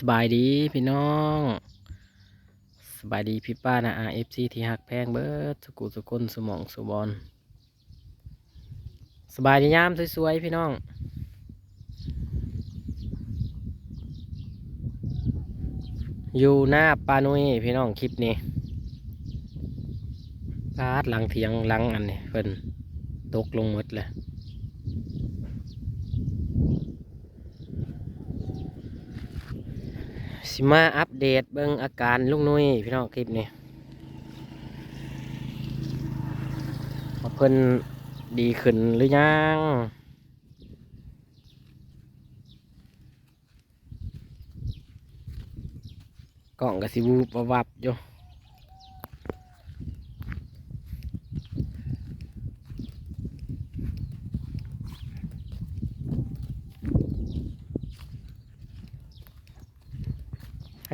สบายดีพี่น้อง สบายดีพี่ป้านะอาเอฟซีที่หักแพงเบิดสกุสกุลสมองสุบอลสบายดียามสวยๆพี่น้องอยู่หน้าปานุยพี่น้องคลิปนี้พาดหลังเทียงหลังอันนี้เพิ่นตกลงหมดเลย สิมาอัปเดตเบิ่งอาการลุงนุ้ยพี่น้องคลิปนี้ว่าเพิ่นดีขึ้นหรือยังกล่องกับสิบูบวับอยู่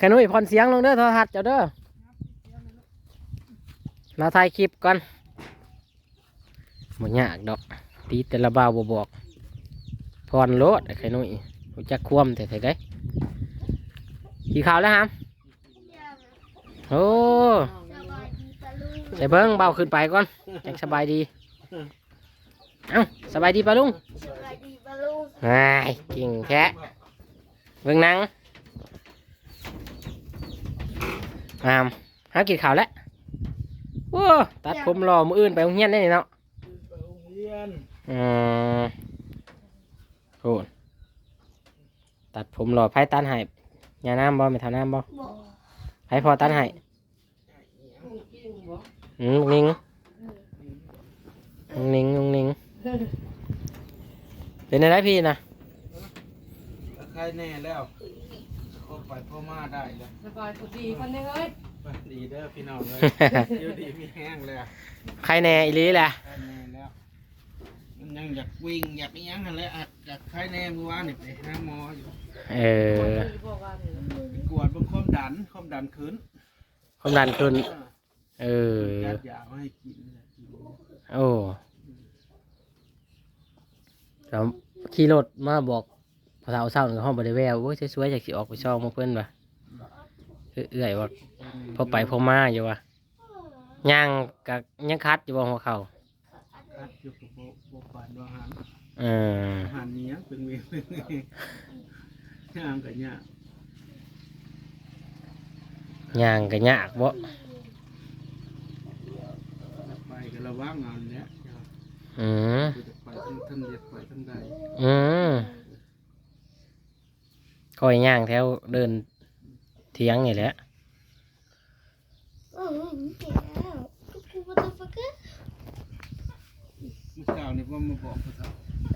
ขนุ้ยพอนเสียงลงเด้อโทรทัศน์เจ้าเด้อเราถ่ายคลิปก่อนหมดยากดอก ตีแต่ละบ่าวบ่บอกพรโลดไอ้ไข่นุ่ยรู้จักคว่ำแต่ไถ่ได้กี่ข่าวแล้วฮะโอ้ใส่เบิ้งเบาขึ้นไปก่อนจังสบายดี เอ้าสบายดีปะลุงสวัสดีปะลุงไอ้ยเก่งแท้เบิ้งหนัง งามหากินข่าวแล้วโอ้ตัดผมรอมืออื่นไปโรงเรียนได้นี่เนาะไปโรงเรียนอืมโอ้ตัดผมรอไพ่ตันให้ยาน้ำบ่ไม่เท่าน้ำบ่บอกไพ่พอตันให้อืมลุงนิงลุงนิงลุงนิงเป็นอะไรพี่นะใครแน่แล้วเข้า ไปพ่อมาได้แล้วสบายพอดีคนนึงเอ้ยไปดีเด้อพี่น้องเลยเดี๋ยวดีมีแห้งแล้วใครแน่อีหลีแหละใครแน่แล้วมันยังอยากวิ่งอยากอิหยังนั่นแหละอัดอยากใครแน่เมื่อวานนี่ไปหาหมออยู่เออที่บอกว่าเนี่ยไปกวดเบางความดันความดันขึ้นความดันขึ้น เออยัดยามาให้กินเลยกินโอ้แล้วขี่รถมาบอก พอเท้าเศร้าในห้องบริเวณโอ้ยสวยๆจากสิออกไปช่องมาเพื่อนปะเอื้อยๆว่าพอไปพอมาอยู่วะย่างกับยังคัดอยู่บ่หัวเข่าคัดอยู่กับโบโบปานว่าหันเออหันเนี้ยเป็นเวรย่างกับย่างย่างก็ยากบ่ไปก็ระวังเอาเนี้ยอืมจะไปทั้งทั้งเด็ดไปทั้งใดอืม คอยย่างแถวเดินเทียงนี่แหละโอ้โหแก้วทุกคนว่าตัวฟักเกอร์เมื่อเช้านี่ว่ามาบอกเขาเช้า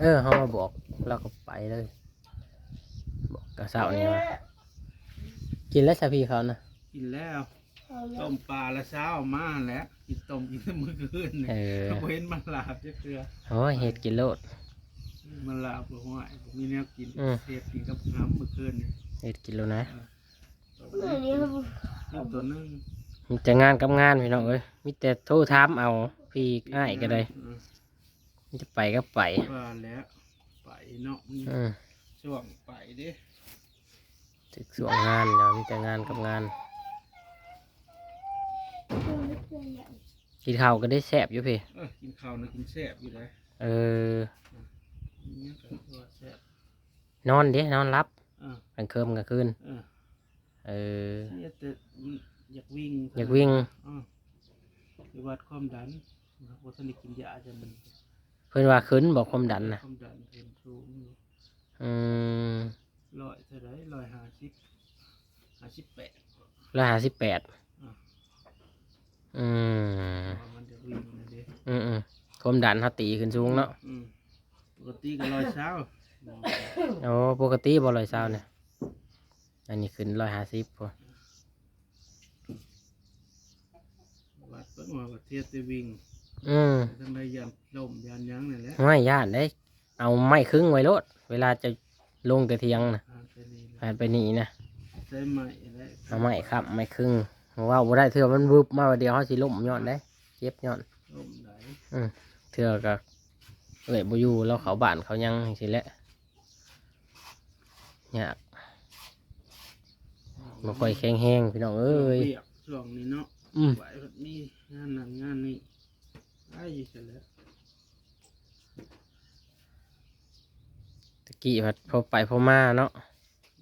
เออเขามาบอกเราก็ไปเลย บอกกระเสานี่ว่ากินแล้วสาพี่เขานะกินแล้วเอาแล้ต้วมปลาละเช้ามาแล้วกินต้มกินแต่มื้อคืนนี่เออเขาเห็นมันลาบจะเกลือโอ้ยเห็ดกินโลด มันลาบบ่ห้วยผมมีแนวกินอืม เทศกินกับน้ำมื้อคืนนี่เห็ดกินโลนะเมื่อนี้ครับกินตัวหนึงมีแต่งานกับงานพี่น้องเอ้ยมีแต่โทรถามเอาพี่อ้ายก็ได้อืมมีจะไปก็ไปว่าแล้วไปเนาะมีอืมช่วงไปเด้ถึกส่วงงานเดี๋ยวมีแต่งานกับงาน กินข้าวก็ได้แซ่บอยู่พี่เออกินข้าวนะกินแซ่บอยู่เลยเออ นี่ก็ว่าแซ่บนอนเด้นอนรับอ่ากลางคืนกลางคืนเออเออเนี่ยแต่อยากวิ่งอยากวิ่ง อ่าไปวัดความดันว่าท่านได้กินยาจะมันเพื่อนว่าขึ้นบอกความดันนะความดันเป็นสูงอยู่อืมร้อยเท่าไรร้อยห้าสิบห้าสิบแปดร้อยห้าสิบแปดอ่าอืมว่ามันจะวิ่งนะเด้อืมอืมความดันเขาตีขึ้นสูงเนาะอืม ปกติก็ร้อยเช้าโอ้ปกติบ่ร้อยเศร้าเนี่ยอันนี้ขึ้นร้อยห้าสิบพอวัดเพิ่งว่าประเทศจะวิ่งอืมทั้งใดยันลมยันหยังนั่นแหละไม่ย่านได้เอาไม้ครึ่งไว้โลดเวลาจะลงแต่เทียงนะอ่านไปนี่ผ่านไปนี่นะใช้ไม้ได้เอาไม้ครับไม้ครึ่งเพราะว่าบ่ได้เถื่อมันวุบมาวันเดียวเขาสิล่มย้อนได้เจ็บย้อนลมไหลเถื่อก็ เอ้ยบ่อยู่แล้วเขาบ้านเขายังสิแหละยากบ่ค่อยแข็งแห้งพี่น้องเอ้ยเปียกช่วงนี้เนาะอืมไหวแบบนี้งานนั้นงานนี้ได้อยู่เสร็จแล้วตะกี้พัดพอไปพอมาเนาะ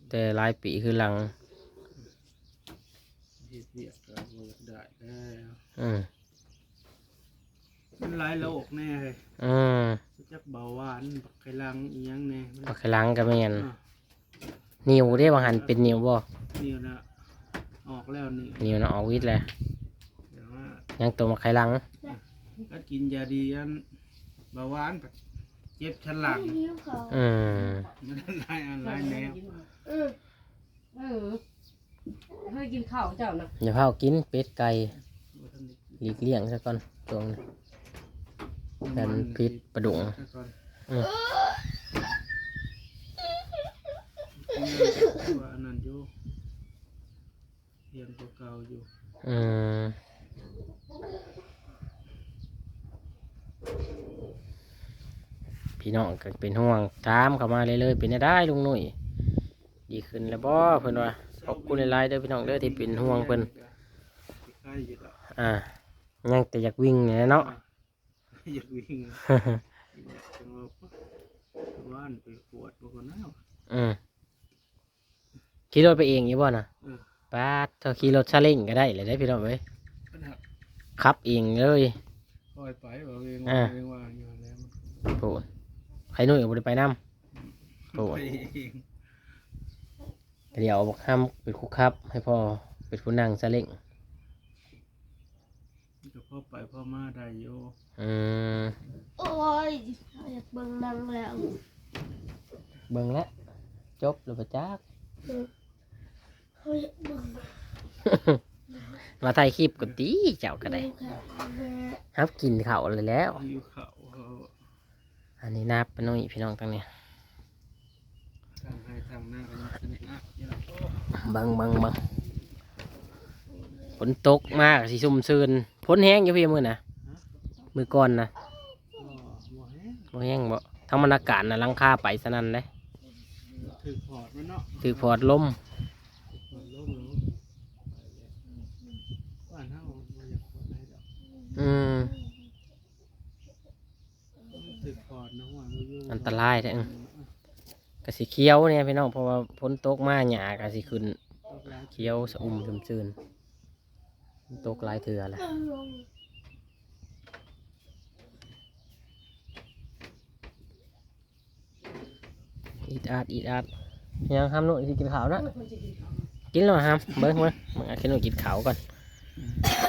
แต่หลายปีคือหลังเฮ็ดเปียกก็บ่อยากได้แล้วอืม มันหลายโรคแน่เลยอืมจักเบาหวานบักไขลังอีหยังแน่มันปักหลังก็แม่นอะนิ้วเด้บางหันเป็นนิ้วบ่นี่นะออกแล้วนี่นิ้วน่ะออกวิทย์แล้วเดี๋ยวว่ายังตัวมาไขหลัง ก็กินยาดีอันเบาหวานก็เจ็บชั้นหลังหิวเขาอืมมันหลายอันหลายแนวเออเออเฮ้ยกินข้าวเจ้านะอย่าเผากินเป็ดไก่บ่ทันได้หลีกเลี่ยงซะก่อนตรงนี้ ดันพิษประดุงซะก่อนอืมว่าอันนั้นอยู่เรียนตัวเก่าอยู่อืมพี่น้องก็เป็นห่วงถามเข้ามาเลยๆเป็นได้ลุงหนุ่ยดีขึ้นแล้วบ่เพิ่นว่าขอบคุณหลายๆเด้อพี่น้องเด้อที่เป็นห่วงเพิ่นใกล้อยู่แล้วอ่ายังแต่อยากวิ่งเนี่ยเนาะ อยากวิ่งจังว่าว่านไปปวดบ่คนน้าอืมขี่รถไปเองอยู่บ่น่ะเออป้าดเธอขี่รถซาเล้งก็ได้เลยได้อพี่น้องเอ้ยปัญหาขับเองเลยปล่อยไปว่าเองอ่าว่าเองว่าอยู่แล้วมันโผล่ใครนุ่ยก็บ่ได้ไปนํโผล่ไปเองเดี๋ยวบอกห้ามเป็นคุกครับ ให้พ่อเป็นผู้นั่งซาเล้ง ก็พ่อไปพ่อมาได้อยู่อืมโอ้ยอยากเบิ่งหนังแล้วเบิ่งแล้วจบแล้วปะจักเออเขาอยากเบิ่งมาถ่ายคลิปก็ตีเจ้าก็ได้ดูค่ะแม่ครับกินข้าวเลยแล้ว อยู่เขาเขาอันนี้นับไปน้อยพี่น้องตั้งเนี่ยทางให้ทางหน้าก็ยังสนิทอะอยู่แล้วโอ้ บังบังบังฝนตกมากสิซุ่มซืน ฝนแห้งอยู่พี่มือนะมือก่อนนะบ่แห้งบ่แห้งบ่ทั้งมันอากาศนะหลังคาไปสนั่นเลยถือพอร์ตมันเนาะถือพอดลมพอร์ตลงลงบ้านเฮาบ่อยากปวดได้ดอกอืมถือพอร์ตนะว่าบ่อยู่อันตรายแท้อึ้งกะสิเคี้ยวเนี่ยพี่น้องเพราะว่าฝนตกมาหญ้ากะสิขึ้นตกแล้วเคี้ยวสะอุ่มซึมซื่น ตกหลายเถื่อแหละอีดอาดอีดอาดยังห้ามหนุ่ยสิกินข้าวนะกินแล้วห้ามเบิ้งเบิ้งมึงเอากินหนุ่ยกินข้าวก่อน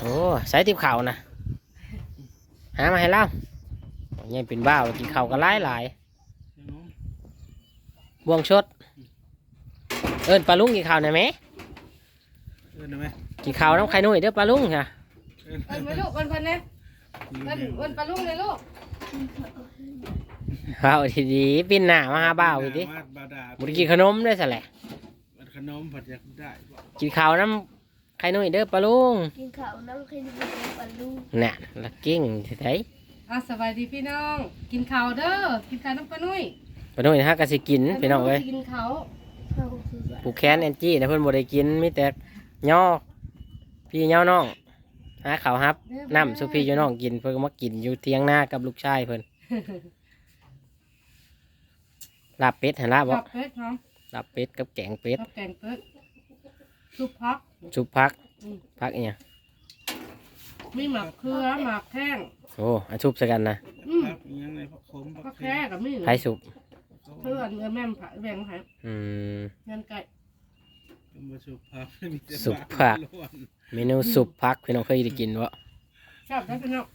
โอ้ใส่ติบข้าวนะหามาให้เล่ายังเป็นบ้าวกินข้าวก็หลายหลายจังเนาะบวงชด เอิญปลาลุงกินข้าวหน่อยไหมเอิ้นได้ไหม กินข้าวน้ำไข่หนุ่ยเด้อปลาลุงค่ะเอิ้นเอิ้นมาลูกเอิ้นเพิ่นเนี่ยเอิ้นเอิ้นปลาลุงเลยลูกข้าวดีๆปิ้นหน้ามาหาบ้าวอีกดิมาบาดาบุกินขนมด้วยสแหละมันขนมผัดอยากได้บ่กินข้าวน้ำไข่หนุ่ยเด้อปลาลุงกินข้าวนั่งใครดูปลาลูกน่ะละกิ้งที่ไทยอะสบายดีพี่น้อง กินข้าวเด้อ กินข้าวน้ำปลานุ่ยปลาหนุ่ยนะฮะก็สิกินพี่น้องเอ้ยกินข้าว เขาคือแบบผูกแขนแอนจี้นะเพิ่นบ่ได้กินมีแต่ย่อ พี่ย่อน้องหาข้าวครับน้ำสุพี่ย่อน้องกินเพิ่นก็มากินอยู่เทียงหน้ากับลูกชายเพิ่นลาบเป็ดหันลาบกับ่บเป็ดเนาะลาบเป็ดกับแกงเป็ดกับแกงเป็ดซุปพักซุปพักอืมพักอีหยังมีหมักเขือหมักแข้งโอ้อันซุปใส่กันนะอืมผักอิหยังไงผักขมผัก็กแค่กับมีไผซุปเพื่อนเงินแม่มผาแบ่งให้อืมเงินไก่มาสุภาพมีแต่สุภาพล้วน เมนูซุปพักพี่น้องเคยได้กินบ่ชอบได้พี่น้อง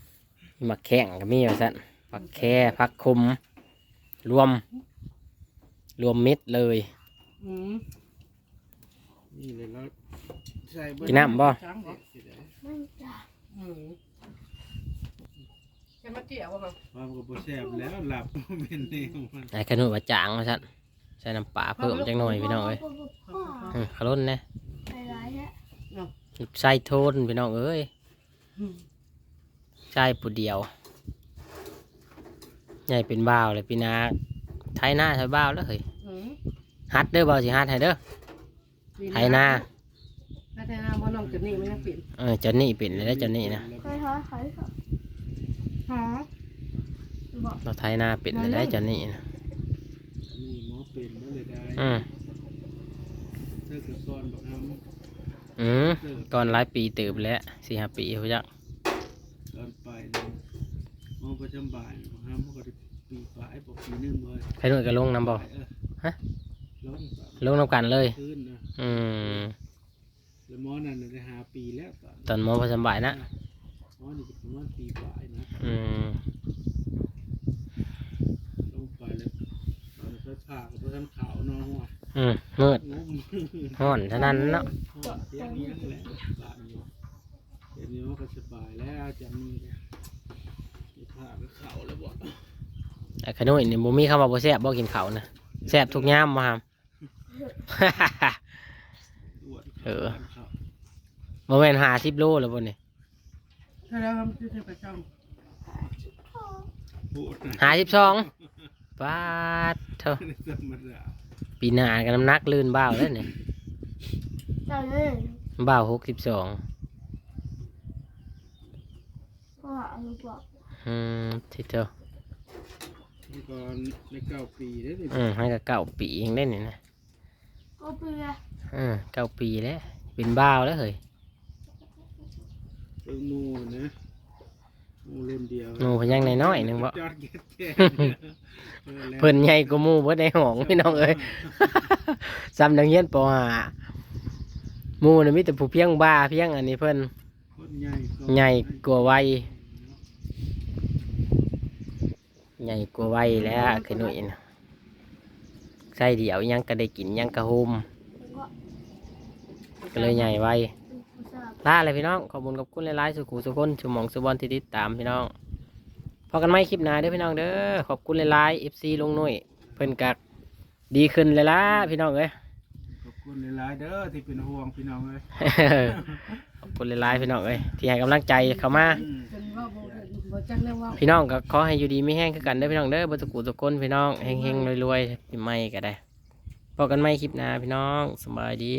มีหมักแข้งก็มีว่าซั่นผักแค่ผักคุมรวม รวมมิตรเลยอืมนี่เลยแล้วใส่เบิดกินน้ำบ่จังบ่สิได้มันจะอืมจะมาเกี่ยวบ่ครับความกับบ่แซ่บแล้วหลับเป็นแนวมันไอ้ขนุนว่าจางว่าซั่นใส่น้ำปลาเพิ่มจังหน่อยพี่น้องเอ้ยพ่ออืมขลุ่นนะไปร้ายฮะ ใส่โทนพี่น้องเอ้ยอืมใส่ผู้เดียวใหญ่เป็นบ่าวเลยพี่นาไทยหน้าไทยบ่าวแล้วเฮ้ยอืมฮัดเด้อบ่าวสิฮัดให้เด้อดีะไทยหน้าแล้วแต่หาบ่น้องจุดนี้มันยังเปลี่ยนเออจอนนี่เป็นเลยได้จอนนี่นะเคยท้อขายค่ะหาบอกเราไทยหน้าเป็นเลยได้จอนนี่นะนี่หมอเป็นบ่เลยได้อืมเลิกกับก่อนบอกเอา อืมก่อนหลายปีเติบแล้วสี่ห้าปีเขาจักตอนไปเนี่ยหมอประจำบ่ายบอกห้ามเขาก็ได้ปีปลายบอกปีหนึงเลยใครนู่นก็ลงน้ำบ่เออฮะลงลงน้ำกันเลยขึ้นนะอืมแล้วหมอนั่นน่ะได้หาปีแล้วตอนตอนหมอพอสำบายนะหมอนี่ก็ประมาณปีปลายนะอืมลงไปแล้วตอนไปผ่ากับพระท่านขาวเนาะหัวอืมมืดงมห่อนเท่านั้นเนาะ หัวเสียงนี้นั่นแหละบ้านอยู่เดี๋ยวนี้มันก็สบายแล้วจากนี้เนี่ยไปผ่ากับเขาแล้วบ่ไอ้ขนุนนี่บ่มีคำว่าบ่แซ่บบ่กินข้าวนะแซ่บทุกยามมาหามอ้วนเออเขาบ่แม่น50โลแล้วบ่นี่ถ้าเราทำที่ประจพูดนะ52ปาดเท่าธรรมดาปีหน้าก็น้ำหนักลื่นบ้าวแล้วนี่เจ้าเนี่ยบ้าว62ก็หาลูกบอกอืมที่เท่านี่ก่อนในเก้าปีได้ดิอืมให้ก็เก้าปีเองได้นี่นะก็เปลือยอืมเก้าปีแล้ว เป็นบ้าวแล้วเฮ้ยเป็นหมูนะหมูเล่มเดียวหนูเพิ่นยังน้อยๆหนึงบ่จอดเก็ดแก่ออแล้วเพิ่นใหญ่กว่าหมู่เบิดในห้องพี่น้องเอ้ยซ้ำนักเรียนป .5 ห มู่น่ะมีแต่ผู้เพียงบ้าเพียงอันนี้เพิ่นคนใหญ่ก็ใหญ่กว่าวัยใหญ่กว่าวัยแล้วคือหนุ่ยนะใส่เดียวยังก็ได้กินยังก็โฮมแล้วก็ก็เลยใหญ่ไวผู้ชายลาเลยพี่น้อง ขอบคุณกับคุณหลายๆสุขุสุขคนสุหมองสุบอลที่ติดตามพี่น้อง พอกันไหมคลิปหน้าเด้อพี่น้องเด้อ ขอบคุณหลายๆ FC ลงหน่วยเพิ่นกักดีขึ้นเลยล่ะพี่น้องเอ้ยขอบ คุณหลายๆเด้อที่เป็นห่วงพี่น้องเลยขอบคุณหลายๆพี่น้องเอ้ยที่ให้กำลังใจเข้ามา อืมำจนว่าบ่บ่จักเรื่องว่าพี่น้องก็ขอให้อยู่ดีไม่แห้งคือกันเด้อพี่น้องเด้อบสุกุสุกคนพี่น้องเฮงๆรวยๆปีใหม่ก็ได้พบกันใหม่คลิปหน้าพี่น้องสบายดี